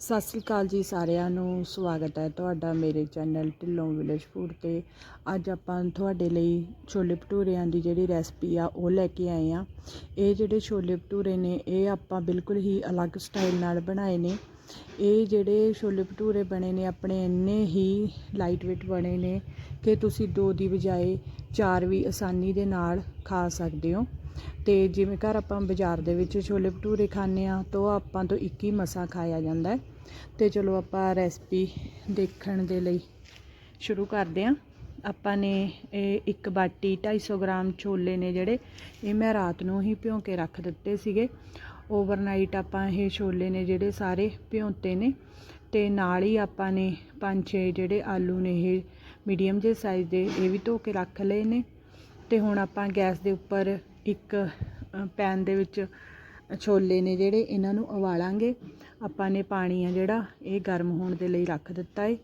ਸਤਿ ਸ੍ਰੀ ਅਕਾਲ ਜੀ ਸਾਰਿਆਂ ਨੂੰ, ਸਵਾਗਤ ਹੈ ਤੁਹਾਡਾ ਮੇਰੇ ਚੈਨਲ ਢਿੱਲੋਂ ਵਿਲੇਜ ਫੂਡ ਤੇ। ਅੱਜ ਆਪਾਂ ਤੁਹਾਡੇ ਲਈ ਛੋਲੇ ਭਟੂਰਿਆਂ ਦੀ ਜਿਹੜੀ ਰੈਸਪੀ ਆ, ਉਹ ਲੈ ਕੇ ਆਏ ਆ ਇਹ ਜਿਹੜੇ ਛੋਲੇ ਭਟੂਰੇ ਨੇ, ਇਹ ਆਪਾਂ ਬਿਲਕੁਲ ਹੀ ਅਲੱਗ ਸਟਾਈਲ ਨਾਲ ਬਣਾਏ ਨੇ। ਇਹ ਜਿਹੜੇ ਛੋਲੇ ਭਟੂਰੇ ਬਣੇ ਨੇ, ਆਪਣੇ ਇੰਨੇ ਹੀ ਲਾਈਟ ਵੇਟ ਬਣੇ ਨੇ ਕਿ ਤੁਸੀਂ ਦੋ ਦੀ ਬਜਾਏ ਚਾਰ ਵੀ ਆਸਾਨੀ ਦੇ ਨਾਲ ਖਾ ਸਕਦੇ ਹੋ। ਅਤੇ ਜਿਵੇਂ ਘਰ ਆਪਾਂ ਬਾਜ਼ਾਰ ਦੇ ਵਿੱਚ ਛੋਲੇ ਭਟੂਰੇ ਖਾਂਦੇ ਹਾਂ, ਤਾਂ ਉਹ ਆਪਾਂ ਤੋਂ ਇੱਕ ਹੀ ਮਸਾ ਖਾਇਆ ਜਾਂਦਾ ਹੈ। ਤੇ ਚਲੋ ਆਪਾਂ ਰੈਸਪੀ ਦੇਖਣ ਦੇ ਲਈ ਸ਼ੁਰੂ ਕਰਦੇ ਹਾਂ। ਆਪਾਂ ਨੇ ਇਹ ਇੱਕ ਬਾਟੀ 250 ਗ੍ਰਾਮ ਛੋਲੇ ਨੇ ਜਿਹੜੇ, ਇਹ ਮੈਂ ਰਾਤ ਨੂੰ ਹੀ ਭਿਉਂ ਕੇ ਰੱਖ ਦਿੱਤੇ ਸੀਗੇ। ਓਵਰਨਾਈਟ ਆਪਾਂ ਇਹ ਛੋਲੇ ਨੇ ਜਿਹੜੇ ਸਾਰੇ ਭਿਉਂਤੇ ਨੇ, ਤੇ ਨਾਲ ਹੀ ਆਪਾਂ ਨੇ ਪੰਜ ਛੇ ਜਿਹੜੇ ਆਲੂ ਨੇ ਇਹ ਮੀਡੀਅਮ ਜਿਹੇ ਸਾਈਜ਼ ਦੇ, ਇਹ ਵੀ ਧੋ ਕੇ ਰੱਖ ਲਏ ਨੇ। ਤੇ ਹੁਣ ਆਪਾਂ ਗੈਸ ਦੇ ਉੱਪਰ ਇੱਕ ਪੈਨ ਦੇ ਵਿੱਚ ਛੋਲੇ ਨੇ ਜਿਹੜੇ ਇਹਨਾਂ ਨੂੰ ਉਬਾਲਾਂਗੇ। ਆਪਾਂ ਨੇ ਪਾਣੀ ਆ ਜਿਹੜਾ, ਇਹ ਗਰਮ ਹੋਣ ਦੇ ਲਈ ਰੱਖ ਦਿੱਤਾ ਏ।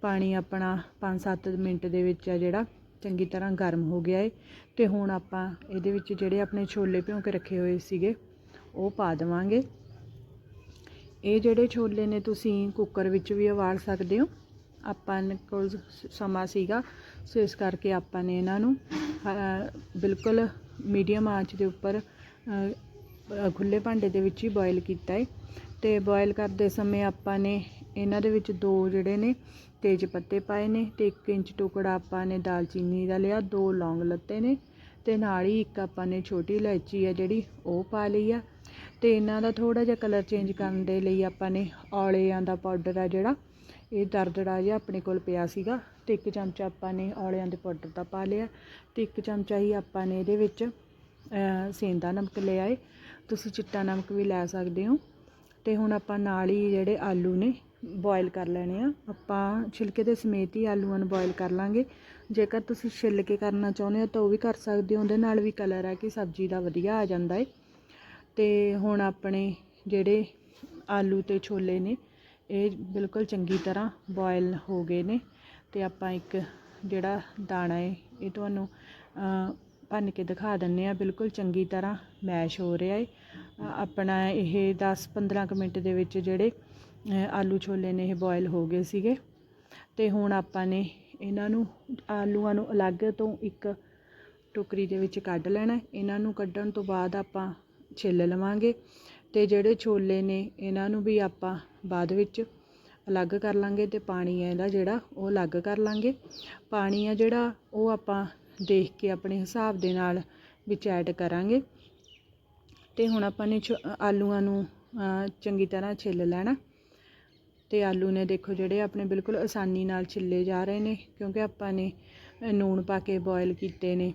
ਪਾਣੀ ਆਪਣਾ 5-7 ਮਿੰਟ ਦੇ ਵਿੱਚ ਆ ਜਿਹੜਾ, ਚੰਗੀ ਤਰ੍ਹਾਂ ਗਰਮ ਹੋ ਗਿਆ ਏ। ਤੇ ਹੁਣ ਆਪਾਂ ਇਹਦੇ ਵਿੱਚ ਜਿਹੜੇ ਆਪਣੇ ਛੋਲੇ ਭਿਉਂ ਕੇ ਰੱਖੇ ਹੋਏ ਸੀਗੇ, ਉਹ ਪਾ ਦੇਵਾਂਗੇ। ਇਹ ਜਿਹੜੇ ਛੋਲੇ ਨੇ ਤੁਸੀਂ ਕੁੱਕਰ ਵਿੱਚ ਵੀ ਉਬਾਲ ਸਕਦੇ ਹੋ। ਆਪਾਂ ਕੋਲ ਸਮਾਂ ਸੀਗਾ, ਸੋ ਇਸ ਕਰਕੇ ਆਪਾਂ ਨੇ ਇਹਨਾਂ ਨੂੰ ਬਿਲਕੁਲ ਮੀਡੀਅਮ ਆਂਚ ਦੇ ਉੱਪਰ ਅ, ਖੁੱਲੇ ਭਾਂਡੇ ਦੇ ਵਿੱਚ ਹੀ ਬੋਇਲ ਕੀਤਾ ਹੈ ਤੇ ਬੋਇਲ ਕਰਦੇ ਸਮੇਂ ਆਪਾਂ ਨੇ ਇਹਨਾਂ ਦੇ ਵਿੱਚ ਦੋ ਜਿਹੜੇ ਨੇ ਤੇਜ ਪੱਤੇ ਪਾਏ ਨੇ ਤੇ 1 ਇੰਚ ਟੁਕੜਾ ਆਪਾਂ ਨੇ ਦਾਲਚੀਨੀ ਦਾ ਲਿਆ ਦੋ ਲੌਂਗ ਲੱਤੇ ਨੇ ਤੇ ਨਾਲ ਹੀ ਇੱਕ ਆਪਾਂ ਨੇ ਛੋਟੀ ਇਲਾਇਚੀ ਆ ਜਿਹੜੀ ਉਹ ਪਾ ਲਈ ਆ। ਤੇ ਇਹਨਾਂ ਦਾ ਥੋੜਾ ਜਿਹਾ ਕਲਰ ਚੇਂਜ ਕਰਨ ਦੇ ਲਈ ਆਪਾਂ ਨੇ ਔਲਿਆਂ ਦਾ ਪਾਊਡਰ ਆ ਜਿਹੜਾ ਇਹ ਦਰਦੜਾ ਜਿਹਾ ਆਪਣੇ ਕੋਲ ਪਿਆ ਸੀਗਾ। ਅਤੇ ਇੱਕ ਚਮਚਾ ਆਪਾਂ ਨੇ ਔਲਿਆਂ ਦੇ ਪਾਊਡਰ ਦਾ ਪਾ ਲਿਆ ਅਤੇ ਇੱਕ ਚਮਚਾ ਹੀ ਆਪਾਂ ਨੇ ਇਹਦੇ ਵਿੱਚ ਸੇਂਦਾ ਨਮਕ ਲਿਆ ਏ। ਤੁਸੀਂ ਚਿੱਟਾ ਨਮਕ ਵੀ ਲੈ ਸਕਦੇ ਹੋ। ਅਤੇ ਹੁਣ ਆਪਾਂ ਨਾਲ ਹੀ ਜਿਹੜੇ ਆਲੂ ਨੇ ਬੋਇਲ ਕਰ ਲੈਣੇ ਆ। ਆਪਾਂ ਛਿਲਕੇ ਦੇ ਸਮੇਤ ਹੀ ਆਲੂਆਂ ਨੂੰ ਬੋਇਲ ਕਰ ਲਾਂਗੇ। ਜੇਕਰ ਤੁਸੀਂ ਛਿੱਲ ਕੇ ਕਰਨਾ ਚਾਹੁੰਦੇ ਹੋ ਤਾਂ ਉਹ ਵੀ ਕਰ ਸਕਦੇ ਹੋ। ਉਹਦੇ ਨਾਲ ਵੀ ਕਲਰ ਹੈ ਕਿ ਸਬਜ਼ੀ ਦਾ ਵਧੀਆ ਆ ਜਾਂਦਾ ਏ। ਤੇ ਹੁਣ ਆਪਣੇ ਜਿਹੜੇ ਆਲੂ ਤੇ ਛੋਲੇ ਨੇ, ਇਹ ਬਿਲਕੁਲ ਚੰਗੀ ਤਰ੍ਹਾਂ ਬੋਇਲ ਹੋ ਗਏ ਨੇ। ਅਤੇ ਆਪਾਂ ਇੱਕ ਜਿਹੜਾ ਦਾਣਾ ਹੈ ਇਹ ਤੁਹਾਨੂੰ ਭੰਨ ਕੇ ਦਿਖਾ ਦਿੰਦੇ ਹਾਂ ਬਿਲਕੁਲ ਚੰਗੀ ਤਰ੍ਹਾਂ ਮੈਸ਼ ਹੋ ਰਿਹਾ ਹੈ ਆਪਣਾ ਇਹ 10-15 ਕੁ ਮਿੰਟ ਦੇ ਵਿੱਚ ਜਿਹੜੇ ਆਲੂ ਛੋਲੇ ਨੇ ਇਹ ਬੋਇਲ ਹੋ ਗਏ ਸੀਗੇ। ਤੇ ਹੁਣ ਆਪਾਂ ਨੇ ਇਹਨਾਂ ਨੂੰ, ਆਲੂਆਂ ਨੂੰ ਅਲੱਗ ਤੋਂ ਇੱਕ ਟੋਕਰੀ ਦੇ ਵਿੱਚ ਕੱਢ ਲੈਣਾ ਇਹਨਾਂ ਨੂੰ ਕੱਢਣ ਤੋਂ ਬਾਅਦ ਆਪਾਂ ਛਿੱਲ ਲਵਾਂਗੇ। ਤੇ ਜਿਹੜੇ ਛੋਲੇ ਨੇ, ਇਹਨਾਂ ਨੂੰ ਵੀ ਆਪਾਂ ਬਾਅਦ ਵਿੱਚ ਅਲੱਗ ਕਰ ਲਾਂਗੇ ਅਤੇ ਪਾਣੀ ਹੈ ਇਹਦਾ ਜਿਹੜਾ ਉਹ ਅਲੱਗ ਕਰ ਲਾਂਗੇ। ਪਾਣੀ ਆ ਜਿਹੜਾ ਉਹ ਆਪਾਂ ਦੇਖ ਕੇ ਆਪਣੇ ਹਿਸਾਬ ਦੇ ਨਾਲ ਵਿੱਚ ਐਡ ਕਰਾਂਗੇ। ਅਤੇ ਹੁਣ ਆਪਾਂ ਨੇ ਛੋ- ਆਲੂਆਂ ਨੂੰ ਚੰਗੀ ਤਰ੍ਹਾਂ ਛਿੱਲ ਲੈਣਾ। ਤੇ ਆਲੂ ਨੇ ਦੇਖੋ ਜਿਹੜੇ ਆਪਣੇ ਬਿਲਕੁਲ ਆਸਾਨੀ ਨਾਲ ਛਿੱਲੇ ਜਾ ਰਹੇ ਨੇ ਕਿਉਂਕਿ ਆਪਾਂ ਨੇ ਅ, ਨੂਣ ਪਾ ਕੇ ਬੋਇਲ ਕੀਤੇ ਨੇ।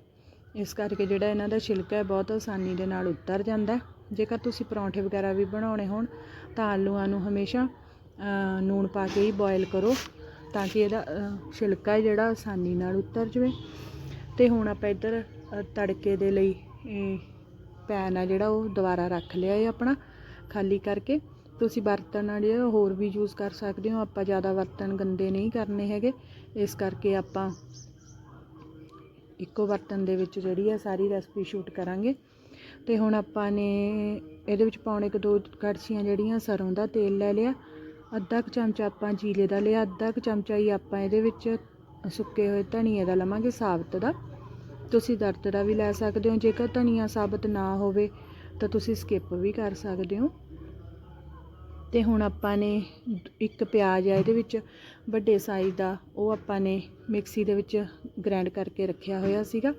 ਇਸ ਕਰਕੇ ਜਿਹੜਾ ਇਹਨਾਂ ਦਾ ਛਿਲਕਾ ਹੈ ਬਹੁਤ ਆਸਾਨੀ ਦੇ ਨਾਲ ਉਤਰ ਜਾਂਦਾ। ਜੇਕਰ ਤੁਸੀਂ ਪਰੌਂਠੇ ਵਗੈਰਾ ਵੀ ਬਣਾਉਣੇ ਹੋਣ ਤਾਂ ਆਲੂਆਂ ਨੂੰ ਹਮੇਸ਼ਾ ਨੂਣ ਪਾ ਕੇ ਹੀ ਬੋਇਲ ਕਰੋ ਤਾਂ ਕਿ ਇਹਦਾ ਛਿਲਕਾ ਹੈ ਜਿਹੜਾ ਆਸਾਨੀ ਨਾਲ ਉਤਰ ਜਾਵੇ। ਤੇ ਹੁਣ ਆਪਾਂ ਇੱਧਰ ਤੜਕੇ ਦੇ ਲਈ ਇਹ ਪੈਨ ਆ ਜਿਹੜਾ ਉਹ ਦੁਬਾਰਾ ਰੱਖ ਲਿਆ ਹੈ ਆਪਣਾ, ਖਾਲੀ ਕਰਕੇ। ਤੁਸੀਂ ਬਰਤਨ ਆ ਜਿਹੜਾ, ਹੋਰ ਵੀ ਯੂਜ਼ ਕਰ ਸਕਦੇ ਹੋ। ਆਪਾਂ ਜ਼ਿਆਦਾ ਬਰਤਨ ਗੰਦੇ ਨਹੀਂ ਕਰਨੇ ਹੈਗੇ। ਇਸ ਕਰਕੇ ਆਪਾਂ ਇੱਕੋ ਬਰਤਨ ਦੇ ਵਿੱਚ ਜਿਹੜੀ ਆ ਸਾਰੀ ਰੈਸਪੀ ਸ਼ੂਟ ਕਰਾਂਗੇ। ਤੇ ਹੁਣ ਆਪਾਂ ਨੇ ਇਹਦੇ ਵਿੱਚ ਪਾਉਣੇ ਕਿ ਦੋ ਕੜਛੀਆਂ ਜਿਹੜੀਆਂ, ਸਰੋਂ ਦਾ ਤੇਲ ਲੈ ਲਿਆ। ਅੱਧਾ ਕੁ ਚਮਚਾ ਆਪਾਂ ਜੀਰੇ ਦਾ ਲਿਆ, ਅੱਧਾ ਕੁ ਚਮਚਾ ਹੀ ਆਪਾਂ ਇਹਦੇ ਵਿੱਚ ਸੁੱਕੇ ਹੋਏ ਧਨੀਏ ਦਾ ਲਵਾਂਗੇ, ਸਾਬਤ ਦਾ। ਤੁਸੀਂ ਦਰਦ ਦਾ ਵੀ ਲੈ ਸਕਦੇ ਹੋ, ਜੇਕਰ ਧਨੀਆ ਸਾਬਤ ਨਾ ਹੋਵੇ ਤਾਂ ਤੁਸੀਂ ਸਕਿਪ ਵੀ ਕਰ ਸਕਦੇ ਹੋ। ਤੇ ਹੁਣ ਆਪਾਂ ਨੇ ਇੱਕ ਪਿਆਜ਼ ਆ ਇਹਦੇ ਵਿੱਚ, ਵੱਡੇ ਸਾਈਜ਼ ਦਾ, ਉਹ ਆਪਾਂ ਨੇ ਮਿਕਸੀ ਦੇ ਵਿੱਚ ਗ੍ਰਾਈਂਡ ਕਰਕੇ ਰੱਖਿਆ ਹੋਇਆ ਸੀਗਾ।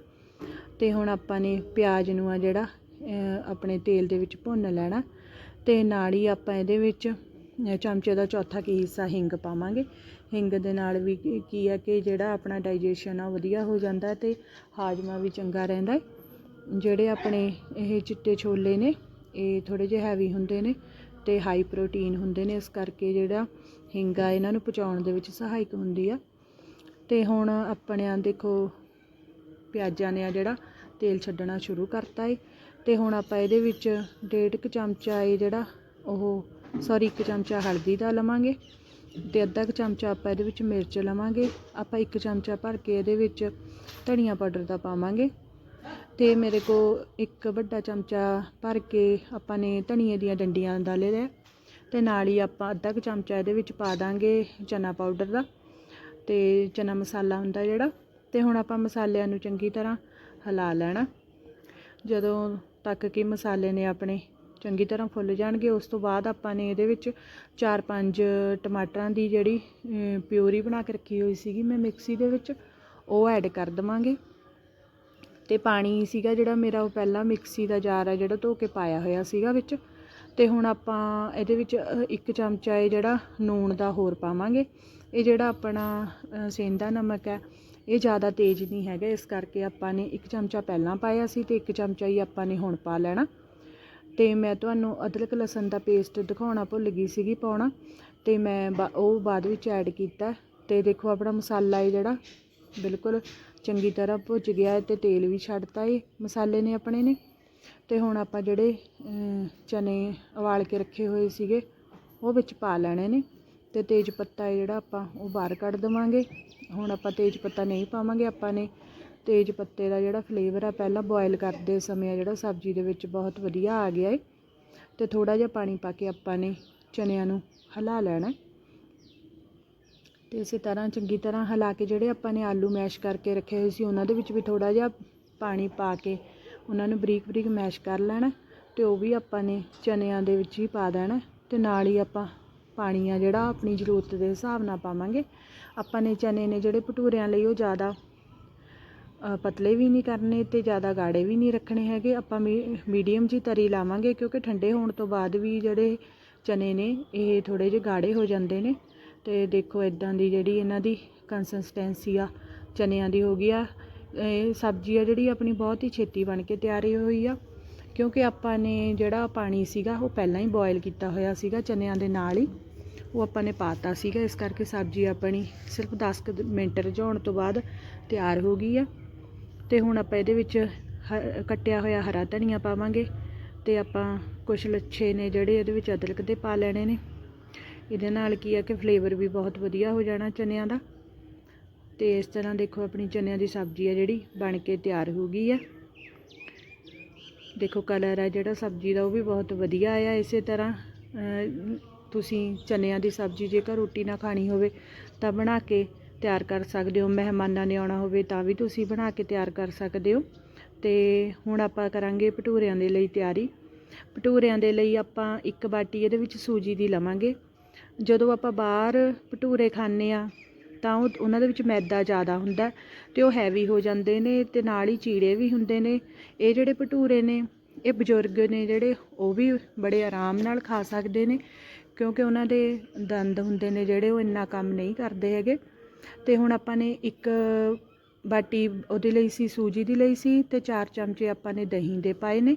ਤੇ ਹੁਣ ਆਪਾਂ ਨੇ ਪਿਆਜ਼ ਨੂੰ ਆ ਜਿਹੜਾ ਆਪਣੇ ਤੇਲ ਦੇ ਵਿੱਚ ਭੁੰਨ ਲੈਣਾ। ਤੇ ਨਾਲ ਹੀ ਆਪਾਂ ਇਹਦੇ ਵਿੱਚ ਚਮਚੇ ਦਾ ਚੌਥਾ ਕੀ ਹਿੱਸਾ ਹਿੰਗ ਪਾਵਾਂਗੇ। ਹਿੰਗ ਦੇ ਨਾਲ ਵੀ ਕੀ- ਕੀ ਹੈ ਕਿ ਜਿਹੜਾ ਆਪਣਾ ਡਾਈਜੈਸ਼ਨ ਆ ਵਧੀਆ ਹੋ ਜਾਂਦਾ ਹੈ ਤੇ ਹਾਜ਼ਮਾ ਵੀ ਚੰਗਾ ਰਹਿੰਦਾ ਹੈ। ਜਿਹੜੇ ਆਪਣੇ ਇਹ ਚਿੱਟੇ ਛੋਲੇ ਨੇ, ਇਹ ਥੋੜੇ ਜਿਹੇ ਹੈਵੀ ਹੁੰਦੇ ਨੇ ਤੇ ਹਾਈ ਪ੍ਰੋਟੀਨ ਹੁੰਦੇ ਨੇ, ਇਸ ਕਰਕੇ ਜਿਹੜਾ ਹਿੰਗ ਆ ਇਹਨਾਂ ਨੂੰ ਪਚਾਉਣ ਦੇ ਵਿੱਚ ਸਹਾਇਕ ਹੁੰਦੀ ਆ। ਤੇ ਹੁਣ ਆਪਣਿਆਂ ਦੇਖੋ ਪਿਆਜ਼ਾਂ ਨੇ ਆ ਜਿਹੜਾ ਤੇਲ ਛੱਡਣਾ ਸ਼ੁਰੂ ਕਰਤਾ ਏ। ਤੇ ਹੁਣ ਆਪਾਂ ਇਹਦੇ ਵਿੱਚ ਡੇਢ ਕੁ ਚਮਚਾ ਏ ਜਿਹੜਾ ਉਹ ਸੌਰੀ, ਇੱਕ ਚਮਚਾ ਹਲਦੀ ਦਾ ਲਵਾਂਗੇ ਤੇ ਅੱਧਾ ਕੁ ਚਮਚਾ ਆਪਾਂ ਇਹਦੇ ਵਿੱਚ ਮਿਰਚ ਲਵਾਂਗੇ। ਆਪਾਂ ਇੱਕ ਚਮਚਾ ਭਰ ਕੇ ਇਹਦੇ ਵਿੱਚ ਧਨੀਆ ਪਾਊਡਰ ਦਾ ਪਾਵਾਂਗੇ ਤੇ ਮੇਰੇ ਕੋ ਇੱਕ ਵੱਡਾ ਚਮਚਾ ਭਰ ਕੇ ਆਪਾਂ ਨੇ ਧਨੀਏ ਦੀਆਂ ਡੰਡੀਆਂ ਦਾ ਲੈ ਲਿਆ ਤੇ ਨਾਲ ਹੀ ਆਪਾਂ ਅੱਧਾ ਕੁ ਚਮਚਾ ਇਹਦੇ ਵਿੱਚ ਪਾ ਦਾਂਗੇ ਚਨਾ ਪਾਊਡਰ ਦਾ ਤੇ ਚਨਾ ਮਸਾਲਾ ਹੁੰਦਾ ਜਿਹੜਾ ਤੇ ਹੁਣ ਆਪਾਂ ਮਸਾਲਿਆਂ ਨੂੰ ਚੰਗੀ ਤਰ੍ਹਾਂ ਹਿਲਾ ਲੈਣਾ। ਜਦੋਂ ਤੱਕ ਕਿ ਮਸਾਲੇ ਨੇ ਆਪਣੇ ਚੰਗੀ ਤਰ੍ਹਾਂ ਫੁੱਲ ਜਾਣਗੇ। ਉਸ ਤੋਂ ਬਾਅਦ ਆਪਾਂ ਨੇ ਇਹਦੇ ਵਿੱਚ 4-5 ਟਮਾਟਰਾਂ ਦੀ ਜਿਹੜੀ ਅਮ, ਪਿਊਰੀ ਬਣਾ ਕੇ ਰੱਖੀ ਹੋਈ ਸੀਗੀ ਮੈਂ ਮਿਕਸੀ ਦੇ ਵਿੱਚ ਉਹ ਐਡ ਕਰ ਦਵਾਂਗੇ। ਤੇ ਪਾਣੀ ਸੀਗਾ ਜਿਹੜਾ ਮੇਰਾ ਉਹ ਪਹਿਲਾਂ ਮਿਕਸੀ ਦਾ ਜਾਰ ਹੈ ਜਿਹੜਾ ਧੋ ਕੇ ਪਾਇਆ ਹੋਇਆ ਸੀਗਾ ਵਿੱਚ। ਤੇ ਹੁਣ ਆਪਾਂ ਇਹਦੇ ਵਿੱਚ ਇੱਕ ਚਮਚਾ ਇਹ ਜਿਹੜਾ ਨੂਣ ਦਾ ਹੋਰ ਪਾਵਾਂਗੇ। ਇਹ ਜਿਹੜਾ ਆਪਣਾ ਸੇਂਦਾ ਨਮਕ ਹੈ ਇਹ ਜ਼ਿਆਦਾ ਤੇਜ਼ ਨਹੀਂ ਹੈਗਾ। ਇਸ ਕਰਕੇ ਆਪਾਂ ਨੇ ਇੱਕ ਚਮਚਾ ਪਹਿਲਾਂ ਪਾਇਆ ਸੀ ਤੇ ਇੱਕ ਚਮਚਾ ਹੀ ਆਪਾਂ ਨੇ ਹੁਣ ਪਾ ਲੈਣਾ। ਅਤੇ ਮੈਂ ਤੁਹਾਨੂੰ ਅਦਰਕ ਲਸਣ ਦਾ ਪੇਸਟ ਦਿਖਾਉਣਾ ਭੁੱਲ ਗਈ ਸੀਗੀ ਪਾਉਣਾ ਅਤੇ ਮੈਂ ਬਾ- ਉਹ ਬਾਅਦ ਵਿੱਚ ਐਡ ਕੀਤਾ। ਅਤੇ ਦੇਖੋ ਆਪਣਾ ਮਸਾਲਾ ਹੈ ਜਿਹੜਾ ਬਿਲਕੁਲ ਚੰਗੀ ਤਰ੍ਹਾਂ ਭੁੱਜ ਗਿਆ ਹੈ ਤੇ ਤੇਲ ਵੀ ਛੱਡਤਾ ਏ, ਮਸਾਲੇ ਨੇ ਆਪਣੇ ਨੇ। ਅਤੇ ਹੁਣ ਆਪਾਂ ਜਿਹੜੇ ਚਨੇ ਉਬਾਲ ਕੇ ਰੱਖੇ ਹੋਏ ਸੀਗੇ, ਉਹ ਵਿੱਚ ਪਾ ਲੈਣੇ ਨੇ। ਅਤੇ ਤੇਜ ਪੱਤਾ ਹੈ ਜਿਹੜਾ ਆਪਾਂ, ਉਹ ਬਾਹਰ ਕੱਢ ਦੇਵਾਂਗੇ। ਹੁਣ ਆਪਾਂ ਤੇਜ ਪੱਤਾ ਨਹੀਂ ਪਾਵਾਂਗੇ, ਆਪਾਂ ਨੇ ਤੇਜ ਪੱਤੇ ਦਾ ਜਿਹੜਾ ਫਲੇਵਰ ਆ, ਪਹਿਲਾਂ ਬੋਇਲ ਕਰਦੇ ਸਮੇਂ ਆ, ਜਿਹੜਾ ਸਬਜ਼ੀ ਦੇ ਵਿੱਚ ਬਹੁਤ ਵਧੀਆ ਆ ਗਿਆ ਏ। ਤੇ ਥੋੜਾ ਜਿਹਾ ਪਾਣੀ ਪਾ ਕੇ ਆਪਾਂ ਨੇ ਚਨਿਆਂ ਨੂੰ ਹਿਲਾ ਲੈਣਾ ਤੇ ਇਸੇ ਤਰ੍ਹਾਂ ਚੰਗੀ ਤਰ੍ਹਾਂ ਹਿਲਾ ਕੇ ਜਿਹੜੇ ਆਪਾਂ ਨੇ ਆਲੂ ਮੈਸ਼ ਕਰਕੇ ਰੱਖੇ ਹੋਏ ਸੀ, ਉਹਨਾਂ ਦੇ ਵਿੱਚ ਵੀ ਥੋੜਾ ਜਿਹਾ ਪਾਣੀ ਪਾ ਕੇ ਉਹਨਾਂ ਨੂੰ ਬਰੀਕ ਬਰੀਕ ਮੈਸ਼ ਕਰ ਲੈਣਾ ਤੇ ਉਹ ਵੀ ਆਪਾਂ ਨੇ ਚਨਿਆਂ ਦੇ ਵਿੱਚ ਹੀ ਪਾ ਦੇਣਾ ਤੇ ਨਾਲ ਹੀ ਆਪਾਂ ਪਾਣੀ ਆ ਜਿਹੜਾ ਆਪਣੀ ਜ਼ਰੂਰਤ ਦੇ ਹਿਸਾਬ ਨਾਲ ਪਾਵਾਂਗੇ। ਆਪਾਂ ਨੇ ਚਨੇ ਨੇ ਜਿਹੜੇ ਭਟੂਰਿਆਂ ਲਈ ਉਹ ਜ਼ਿਆਦਾ ਪਤਲੇ ਵੀ ਨਹੀਂ ਕਰਨੇ ਅਤੇ ਜ਼ਿਆਦਾ ਗਾੜੇ ਵੀ ਨਹੀਂ ਰੱਖਣੇ ਹੈਗੇ। ਆਪਾਂ ਮੀ, ਮੀਡੀਅਮ ਜੀ ਤਰੀ ਲਾਵਾਂਗੇ ਕਿਉਂਕਿ ਠੰਡੇ ਹੋਣ ਤੋਂ ਬਾਅਦ ਵੀ ਜਿਹੜੇ ਚਨੇ ਨੇ, ਇਹ ਥੋੜੇ ਜਿਹੇ ਗਾੜੇ ਹੋ ਜਾਂਦੇ ਨੇ। ਤੇ ਦੇਖੋ ਇਦਾਂ ਦੀ ਜਿਹੜੀ ਇਹਨਾਂ ਦੀ ਕੰਸਿਸਟੈਂਸੀ ਆ, ਚਨਿਆਂ ਦੀ ਹੋ ਗਈ ਆ। ਇਹ ਸਬਜ਼ੀ ਆ ਜਿਹੜੀ ਆਪਣੀ ਬਹੁਤ ਹੀ ਛੇਤੀ ਬਣ ਕੇ ਤਿਆਰ ਹੋਈ ਆ। ਕਿਉਂਕਿ ਆਪਾਂ ਨੇ ਜਿਹੜਾ ਪਾਣੀ ਸੀਗਾ, ਉਹ ਪਹਿਲਾਂ ਹੀ ਬੋਇਲ ਕੀਤਾ ਹੋਇਆ ਸੀਗਾ ਚਨਿਆਂ ਦੇ ਨਾਲ ਹੀ। ਉਹ ਆਪਾਂ ਨੇ ਪਾਤਾ ਸੀਗਾ, ਇਸ ਕਰਕੇ ਸਬਜ਼ੀ ਆਪਣੀ ਸਿਰਫ 10 ਕੁ ਮਿੰਟ ਰਝਾਉਣ ਤੋਂ ਬਾਅਦ ਤਿਆਰ ਹੋ ਗਈ ਆ। ਤੇ ਹੁਣ ਆਪਾਂ ਇਹਦੇ ਵਿੱਚ ਹ- ਕੱਟਿਆ ਹੋਇਆ ਹਰਾ ਧਨੀਆ ਪਾਵਾਂਗੇ ਤੇ ਆਪਾਂ ਕੁਝ ਲੱਛੇ ਨੇ ਜਿਹੜੇ ਇਹਦੇ ਵਿੱਚ ਅਦਰਕ ਦੇ ਪਾ ਲੈਣੇ ਨੇ। ਇਹਦੇ ਨਾਲ ਕੀ ਆ ਕਿ ਫਲੇਵਰ ਵੀ ਬਹੁਤ ਵਧੀਆ ਹੋ ਜਾਣਾ ਚਨਿਆਂ ਦਾ। ਤੇ ਇਸ ਤਰ੍ਹਾਂ ਦੇਖੋ ਆਪਣੀ ਚਨਿਆਂ ਦੀ ਸਬਜ਼ੀ ਆ ਜਿਹੜੀ ਬਣ ਕੇ ਤਿਆਰ ਹੋ ਗਈ ਆ। ਦੇਖੋ ਕਲਰ ਆ ਜਿਹੜਾ ਸਬਜ਼ੀ ਦਾ, ਉਹ ਵੀ ਬਹੁਤ ਵਧੀਆ ਆ ਇਸੇ ਤਰ੍ਹਾਂ। ਤੁਸੀਂ ਚਨਿਆਂ ਦੀ ਸਬਜ਼ੀ ਜੇਕਰ ਰੋਟੀ ਨਾਲ ਖਾਣੀ ਹੋਵੇ ਤਾਂ ਬਣਾ ਕੇ ਤਿਆਰ ਕਰ ਸਕਦੇ ਹੋ, ਮਹਿਮਾਨਾਂ ਨੇ ਆਉਣਾ ਹੋਵੇ ਤਾਂ ਵੀ ਤੁਸੀਂ ਬਣਾ ਕੇ ਤਿਆਰ ਕਰ ਸਕਦੇ ਹੋ। ਤੇ ਹੁਣ ਆਪਾਂ ਕਰਾਂਗੇ ਭਟੂਰਿਆਂ ਦੇ ਲਈ ਤਿਆਰੀ। ਭਟੂਰਿਆਂ ਦੇ ਲਈ ਆਪਾਂ ਇੱਕ ਬਾਟੀ ਇਹਦੇ ਵਿੱਚ ਸੂਜੀ ਦੀ ਲਵਾਂਗੇ। ਜਦੋਂ ਆਪਾਂ ਬਾਹਰ ਭਟੂਰੇ ਖਾਂਦੇ ਆ ਤਾਂ ਉਹ ਉਹਨਾਂ ਦੇ ਵਿੱਚ ਮੈਦਾ ਜ਼ਿਆਦਾ ਹੁੰਦਾ ਤੇ ਉਹ ਹੈਵੀ ਹੋ ਜਾਂਦੇ ਨੇ ਤੇ ਨਾਲ ਹੀ ਚੀੜੇ ਵੀ ਹੁੰਦੇ ਨੇ। ਇਹ ਜਿਹੜੇ ਭਟੂਰੇ ਨੇ, ਇਹ ਬਜ਼ੁਰਗ ਨੇ ਜਿਹੜੇ, ਉਹ ਵੀ ਬੜੇ ਆਰਾਮ ਨਾਲ ਖਾ ਸਕਦੇ ਨੇ ਕਿਉਂਕਿ ਉਹਨਾਂ ਦੇ ਦੰਦ ਹੁੰਦੇ ਨੇ ਜਿਹੜੇ, ਉਹ ਇੰਨਾ ਕੰਮ ਨਹੀਂ ਕਰਦੇ ਹੈਗੇ। ਤੇ ਹੁਣ ਆਪਾਂ ਨੇ ਇੱਕ ਬਾਟੀ ਉਹਦੇ ਲਈ ਸੀ, ਸੂਜੀ ਦੀ ਲਈ ਸੀ ਤੇ 4 ਚਮਚੇ ਆਪਾਂ ਨੇ ਦਹੀਂ ਦੇ ਪਾਏ ਨੇ।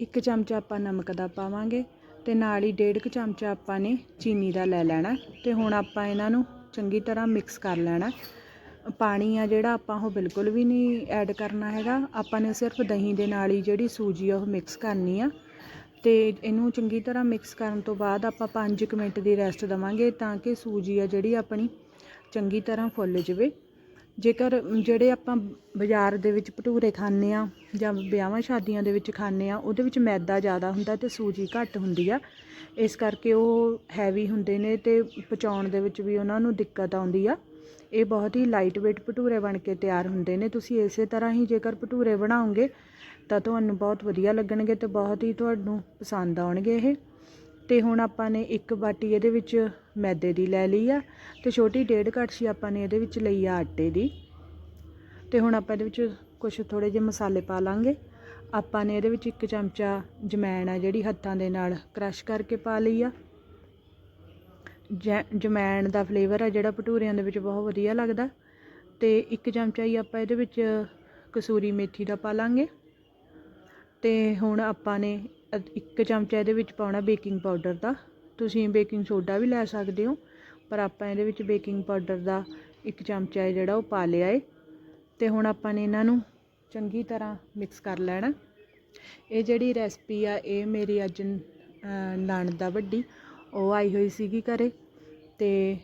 ਇੱਕ ਚਮਚਾ ਆਪਾਂ ਨਮਕ ਦਾ ਪਾਵਾਂਗੇ ਤੇ ਨਾਲ ਹੀ ਡੇਢ ਕੁ ਚਮਚਾ ਆਪਾਂ ਨੇ ਚੀਨੀ ਦਾ ਲੈ ਲੈਣਾ ਤੇ ਹੁਣ ਆਪਾਂ ਇਹਨਾਂ ਨੂੰ ਚੰਗੀ ਤਰ੍ਹਾਂ ਮਿਕਸ ਕਰ ਲੈਣਾ। ਪਾਣੀ ਆ ਜਿਹੜਾ ਆਪਾਂ ਉਹ ਬਿਲਕੁਲ ਵੀ ਨਹੀਂ ਐਡ ਕਰਨਾ ਹੈਗਾ। ਆਪਾਂ ਨੇ ਸਿਰਫ ਦਹੀਂ ਦੇ ਨਾਲ ਹੀ ਜਿਹੜੀ ਸੂਜੀ ਆ ਉਹ ਮਿਕਸ ਕਰਨੀ ਆ। ਅਤੇ ਇਹਨੂੰ ਚੰਗੀ ਤਰ੍ਹਾਂ ਮਿਕਸ ਕਰਨ ਤੋਂ ਬਾਅਦ ਆਪਾਂ 5 ਕੁ ਮਿੰਟ ਦੀ ਰੈਸਟ ਦਵਾਂਗੇ ਤਾਂ ਕਿ ਸੂਜੀ ਆ ਜਿਹੜੀ ਆਪਣੀ ਚੰਗੀ ਤਰ੍ਹਾਂ ਫੁੱਲ ਜਾਵੇ। ਜੇਕਰ ਜਿਹੜੇ ਆਪਾਂ ਬਾਜ਼ਾਰ ਦੇ ਵਿੱਚ ਭਟੂਰੇ ਖਾਂਦੇ ਆ ਜਾਂ ਵਿਆਹਾਂ ਸ਼ਾਦੀਆਂ ਦੇ ਵਿੱਚ ਖਾਂਦੇ ਆ ਉਹਦੇ ਵਿੱਚ ਮੈਦਾ ਜ਼ਿਆਦਾ ਹੁੰਦਾ ਤੇ ਸੂਜੀ ਘੱਟ ਹੁੰਦੀ ਆ। ਇਸ ਕਰਕੇ ਉਹ ਹੈਵੀ ਹੁੰਦੇ ਨੇ ਤੇ ਪਚਾਉਣ ਦੇ ਵਿੱਚ ਵੀ ਉਹਨਾਂ ਨੂੰ ਦਿੱਕਤ ਆਉਂਦੀ ਆ। ਇਹ ਬਹੁਤ ਹੀ ਲਾਈਟ weight ਭਟੂਰੇ ਬਣ ਕੇ ਤਿਆਰ ਹੁੰਦੇ ਨੇ। ਤੁਸੀਂ ਇਸੇ ਤਰ੍ਹਾਂ ਹੀ ਜੇਕਰ ਭਟੂਰੇ ਬਣਾਓਗੇ ਤਾਂ ਤੁਹਾਨੂੰ ਬਹੁਤ ਵਧੀਆ ਲੱਗਣਗੇ ਅਤੇ ਬਹੁਤ ਹੀ ਤੁਹਾਨੂੰ ਪਸੰਦ ਆਉਣਗੇ ਇਹ। ਅਤੇ ਹੁਣ ਆਪਾਂ ਨੇ ਇੱਕ ਬਾਟੀ ਇਹਦੇ ਵਿੱਚ ਮੈਦੇ ਦੀ ਲੈ ਲਈ ਆ ਅਤੇ ਛੋਟੀ ਡੇਢ ਕੜਛੀ ਆਪਾਂ ਨੇ ਇਹਦੇ ਵਿੱਚ ਲਈ ਆ ਆਟੇ ਦੀ। ਅਤੇ ਹੁਣ ਆਪਾਂ ਇਹਦੇ ਵਿੱਚ ਕੁਝ ਥੋੜੇ ਜਿਹੇ ਮਸਾਲੇ ਪਾ ਲਾਂਗੇ। ਆਪਾਂ ਨੇ ਇਹਦੇ ਵਿੱਚ ਇੱਕ ਚਮਚਾ ਜਮੈਣ ਆ ਜਿਹੜੀ ਹੱਥਾਂ ਦੇ ਨਾਲ ਕ੍ਰਸ਼ ਕਰਕੇ ਪਾ ਲਈ ਆ। ਜੈ ਜਮੈਣ ਦਾ ਫਲੇਵਰ ਆ ਜਿਹੜਾ ਭਟੂਰਿਆਂ ਦੇ ਵਿੱਚ ਬਹੁਤ ਵਧੀਆ ਲੱਗਦਾ। ਤੇ ਇੱਕ ਚਮਚਾ ਹੀ ਆਪਾਂ ਇਹਦੇ ਵਿੱਚ ਕਸੂਰੀ ਮੇਥੀ ਦਾ ਪਾ ਲਾਂਗੇ। ਅਤੇ ਹੁਣ ਆਪਾਂ ਨੇ ਇੱਕ ਚਮਚਾ ਇਹਦੇ ਵਿੱਚ ਪਾਉਣਾ ਬੇਕਿੰਗ ਪਾਊਡਰ ਦਾ। ਤੁਸੀਂ ਬੇਕਿੰਗ ਸੋਡਾ ਵੀ ਲੈ ਸਕਦੇ ਹੋ ਪਰ ਆਪਾਂ ਇਹਦੇ ਵਿੱਚ ਬੇਕਿੰਗ ਪਾਊਡਰ ਦਾ ਇੱਕ ਚਮਚਾ ਹੈ ਜਿਹੜਾ ਉਹ ਪਾ ਲਿਆ ਏ। ਤੇ ਹੁਣ ਆਪਾਂ ਨੇ ਇਹਨਾਂ ਨੂੰ ਚੰਗੀ ਤਰ੍ਹਾਂ ਮਿਕਸ ਕਰ ਲੈਣਾ। ਇਹ ਜਿਹੜੀ ਰੈਸਪੀ ਆ ਇਹ ਮੇਰੀ ਅੱਜ ਅ, ਦਾ ਵੱਡੀ ਉਹ ਆਈ ਹੋਈ ਸੀਗੀ ਘਰੇ। ਤੇ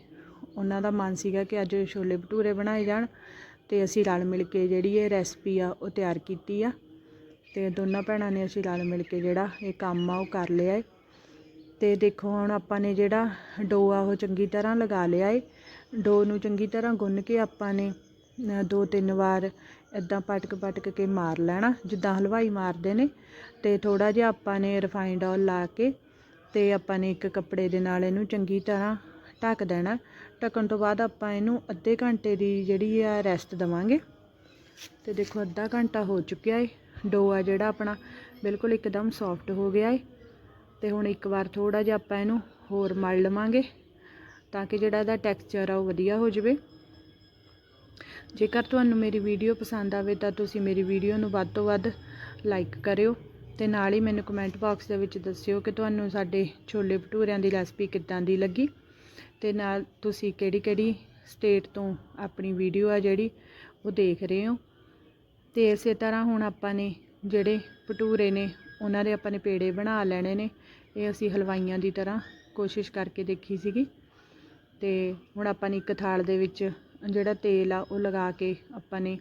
ਉਹਨਾਂ ਦਾ ਮਨ ਸੀਗਾ ਕਿ ਅੱਜ ਛੋਲੇ ਭਟੂਰੇ ਬਣਾਏ ਜਾਣ। ਤੇ ਅਸੀਂ ਰਲ ਮਿਲ ਕੇ ਜਿਹੜੀ ਇਹ ਰੈਸਪੀ ਆ ਉਹ ਤਿਆਰ ਕੀਤੀ ਆ। ਤੇ ਦੋਨਾਂ ਭੈਣਾਂ ਨੇ ਅਸੀਂ ਰਲ ਮਿਲ ਕੇ ਜਿਹੜਾ ਇਹ ਕੰਮ ਆ ਉਹ ਕਰ ਲਿਆ ਏ। ਤੇ ਦੇਖੋ ਹੁਣ ਆਪਾਂ ਨੇ ਜਿਹੜਾ ਡੋ ਆ ਉਹ ਚੰਗੀ ਤਰ੍ਹਾਂ ਲਗਾ ਲਿਆ ਏ। ਡੋ ਨੂੰ ਚੰਗੀ ਤਰ੍ਹਾਂ ਗੁੰਨ ਕੇ ਆਪਾਂ ਨੇ ਦੋ ਤਿੰਨ ਵਾਰ ਇਦਾਂ ਪਟਕ ਪਟਕ ਕੇ ਮਾਰ ਲੈਣਾ, ਜਿੱਦਾਂ ਹਲਵਾਈ ਮਾਰਦੇ ਨੇ। ਤੇ ਥੋੜਾ ਜਿਹਾ ਆਪਾਂ ਨੇ ਰਿਫਾਈਨਡ ਆਇਲ ਲਾ ਕੇ ਤੇ ਆਪਾਂ ਨੇ ਇੱਕ ਕੱਪੜੇ ਦੇ ਨਾਲ ਇਹਨੂੰ ਚੰਗੀ ਤਰ੍ਹਾਂ ਢੱਕ ਦੇਣਾ। ਢੱਕਣ ਤੋਂ ਬਾਅਦ ਆਪਾਂ ਇਹਨੂੰ ਅੱਧੇ ਘੰਟੇ ਦੀ ਜਿਹੜੀ ਆ ਰੈਸਟ ਦਵਾਂਗੇ। ਤੇ ਦੇਖੋ ਅੱਧਾ ਘੰਟਾ ਹੋ ਚੁੱਕਿਆ ਏ। ਡੋ ਆ ਜਿਹੜਾ ਆਪਣਾ ਬਿਲਕੁਲ ਇੱਕਦਮ ਸੌਫਟ ਹੋ ਗਿਆ ਏ। ਤੇ ਹੁਣ ਇੱਕ ਵਾਰ ਥੋੜਾ ਜਿਹਾ ਆਪਾਂ ਇਹਨੂੰ ਹੋਰ ਮਲ ਲਵਾਂਗੇ ਤਾਂ ਕਿ ਜਿਹੜਾ ਇਹਦਾ ਟੈਕਸਚਰ ਆ ਉਹ ਵਧੀਆ ਹੋ ਜਾਵੇ। ਜੇਕਰ ਤੁਹਾਨੂੰ ਮੇਰੀ ਵੀਡੀਓ ਪਸੰਦ ਆਵੇ ਤਾਂ ਤੁਸੀਂ ਮੇਰੀ ਵੀਡੀਓ ਨੂੰ ਵੱਧ ਤੋਂ ਵੱਧ ਲਾਈਕ ਕਰਿਓ ਤੇ ਨਾਲ ਹੀ ਮੈਨੂੰ ਕਮੈਂਟ ਬਾਕਸ ਦੇ ਵਿੱਚ ਦੱਸਿਓ ਕਿ ਤੁਹਾਨੂੰ ਸਾਡੇ ਛੋਲੇ ਭਟੂਰਿਆਂ ਦੀ ਰੈਸਪੀ ਕਿੱਦਾਂ ਦੀ ਲੱਗੀ। ਤੇ ਨਾਲ ਤੁਸੀਂ ਕਿਹੜੀ ਕਿਹੜੀ ਸਟੇਟ ਤੋਂ ਆਪਣੀ ਵੀਡੀਓ ਆ ਜਿਹੜੀ ਉਹ ਦੇਖ ਰਹੇ ਹੋ। ਤੇ ਇਸੇ ਤਰ੍ਹਾਂ ਹੁਣ ਆਪਾਂ ਨੇ ਜਿਹੜੇ ਭਟੂਰੇ ਨੇ, ਉਹਨਾਂ ਦੇ ਆਪਾਂ ਨੇ ਪੇੜੇ ਬਣਾ ਲੈਣੇ ਨੇ। ਇਹ ਅਸੀਂ ਹਲਵਾਈਆਂ ਦੀ ਤਰ੍ਹਾਂ ਕੋਸ਼ਿਸ਼ ਕਰਕੇ ਦੇਖੀ ਸੀਗੀ। ਤੇ ਹੁਣ ਆਪਾਂ ਨੇ ਇੱਕ ਥਾਲ ਦੇ ਵਿੱਚ ਜਿਹੜਾ ਤੇਲ ਆ, ਉਹ ਲਗਾ ਕੇ ਆਪਾਂ ਨੇ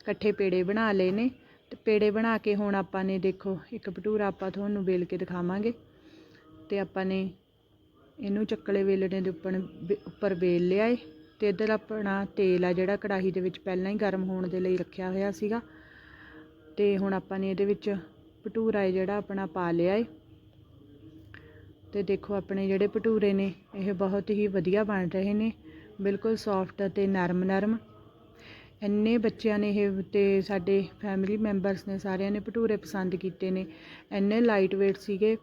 ਇਕੱਠੇ ਪੇੜੇ ਬਣਾ ਲਏ ਨੇ। ਤੇ ਪੇੜੇ ਬਣਾ ਕੇ ਹੁਣ ਆਪਾਂ ਨੇ ਦੇਖੋ, ਇੱਕ ਭਟੂਰਾ ਆਪਾਂ ਤੁਹਾਨੂੰ ਵੇਲ ਕੇ ਦਿਖਾਵਾਂਗੇ। ਤੇ ਆਪਾਂ ਨੇ ਇਹਨੂੰ ਚੱਕਲੇ ਵੇਲਣੇ ਦੇ ਉੱਪਰ ਉੱਪਰ ਵੇਲ ਲਿਆ ਏ। ਤੇ ਇੱਧਰ ਆਪਣਾ ਤੇਲ ਆ ਜਿਹੜਾ ਕੜਾਹੀ ਦੇ ਵਿੱਚ ਪਹਿਲਾਂ ਹੀ ਗਰਮ ਹੋਣ ਦੇ ਲਈ ਰੱਖਿਆ ਹੋਇਆ ਸੀਗਾ। ਤੇ ਹੁਣ ਆਪਾਂ ਨੇ ਇਹਦੇ ਵਿੱਚ ਭਟੂਰਾ ਹੈ ਜਿਹੜਾ ਆਪਣਾ ਪਾ ਲਿਆ ਏ। ਤੇ ਦੇਖੋ ਆਪਣੇ ਜਿਹੜੇ ਭਟੂਰੇ ਨੇ, ਇਹ ਬਹੁਤ ਹੀ ਵਧੀਆ ਬਣ ਰਹੇ ਨੇ। ਬਿਲਕੁਲ ਸੌਫਟ ਅਤੇ ਨਰਮ ਨਰਮ ਇੰਨੇ ਬੱਚਿਆਂ ਨੇ ਇਹ ਤੇ ਸਾਡੇ ਫੈਮਿਲੀ ਮੈਂਬਰਸ ਨੇ ਸਾਰਿਆਂ ਨੇ ਭਟੂਰੇ ਪਸੰਦ ਕੀਤੇ ਨੇ। ਇੰਨੇ ਲਾਈਟ weight ਸੀਗੇ।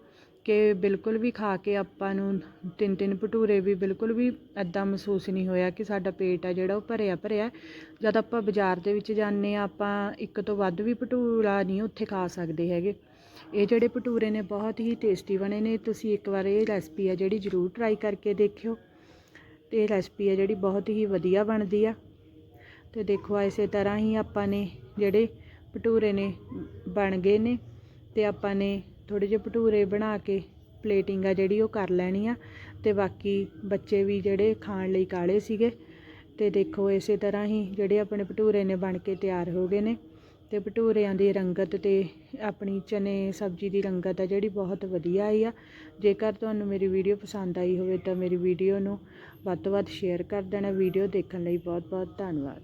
ਕਿ ਬਿਲਕੁਲ ਵੀ ਖਾ ਕੇ ਆਪਾਂ ਨੂੰ ਤਿੰਨ ਤਿੰਨ ਭਟੂਰੇ ਵੀ ਬਿਲਕੁਲ ਵੀ ਐਦਾਂ ਮਹਿਸੂਸ ਨਹੀਂ ਹੋਇਆ ਕਿ ਸਾਡਾ ਪੇਟ ਆ ਜਿਹੜਾ ਉਹ ਭਰਿਆ ਭਰਿਆ ਜਦ ਆਪਾਂ ਬਾਜ਼ਾਰ ਦੇ ਵਿੱਚ ਜਾਂਦੇ ਆ ਆਪਾਂ ਇੱਕ ਤੋਂ ਵੱਧ ਵੀ ਭਟੂਰਾ ਨਹੀਂ ਉੱਥੇ ਖਾ ਸਕਦੇ ਹੈਗੇ। ਇਹ ਜਿਹੜੇ ਭਟੂਰੇ ਨੇ ਬਹੁਤ ਹੀ ਟੇਸਟੀ ਬਣੇ ਨੇ। ਤੁਸੀਂ ਇੱਕ ਵਾਰ ਇਹ ਰੈਸਪੀ ਆ ਜਿਹੜੀ ਜ਼ਰੂਰ ਟਰਾਈ ਕਰਕੇ ਦੇਖਿਓ। ਤੇ ਇਹ ਰੈਸਪੀ ਆ ਜਿਹੜੀ ਬਹੁਤ ਹੀ ਵਧੀਆ ਬਣਦੀ ਆ। ਤੇ ਦੇਖੋ ਇਸੇ ਤਰ੍ਹਾਂ ਹੀ ਆਪਾਂ ਨੇ ਜਿਹੜੇ ਭਟੂਰੇ ਨੇ, ਬਣ ਗਏ ਨੇ। ਤੇ ਆਪਾਂ ਨੇ ਥੋੜੇ ਜਿਹੇ ਭਟੂਰੇ ਬਣਾ ਕੇ ਪਲੇਟਿੰਗ ਆ ਜਿਹੜੀ ਉਹ ਕਰ ਲੈਣੀ ਆ ਤੇ ਬਾਕੀ ਬੱਚੇ ਵੀ ਜਿਹੜੇ ਖਾਣ ਲਈ ਕਾਲੇ ਸੀਗੇ ਤੇ ਦੇਖੋ ਇਸੇ ਤਰ੍ਹਾਂ ਹੀ ਜਿਹੜੇ ਆਪਣੇ ਭਟੂਰੇ ਨੇ ਬਣ ਕੇ ਤਿਆਰ ਹੋ ਗਏ ਨੇ ਤੇ ਭਟੂਰਿਆਂ ਦੀ ਰੰਗਤ ਤੇ ਆਪਣੀ ਚਨੇ ਸਬਜ਼ੀ ਦੀ ਰੰਗਤ ਆ ਜਿਹੜੀ ਬਹੁਤ ਵਧੀਆ ਆਈ ਆ। ਜੇਕਰ ਤੁਹਾਨੂੰ ਮੇਰੀ ਵੀਡੀਓ ਪਸੰਦ ਆਈ ਹੋਵੇ ਤਾਂ ਮੇਰੀ ਵੀਡੀਓ ਨੂੰ ਵੱਧ ਤੋਂ ਵੱਧ ਸ਼ੇਅਰ ਕਰ ਦੇਣਾ, ਵੀਡੀਓ ਦੇਖਣ ਲਈ ਬਹੁਤ ਬਹੁਤ ਧੰਨਵਾਦ।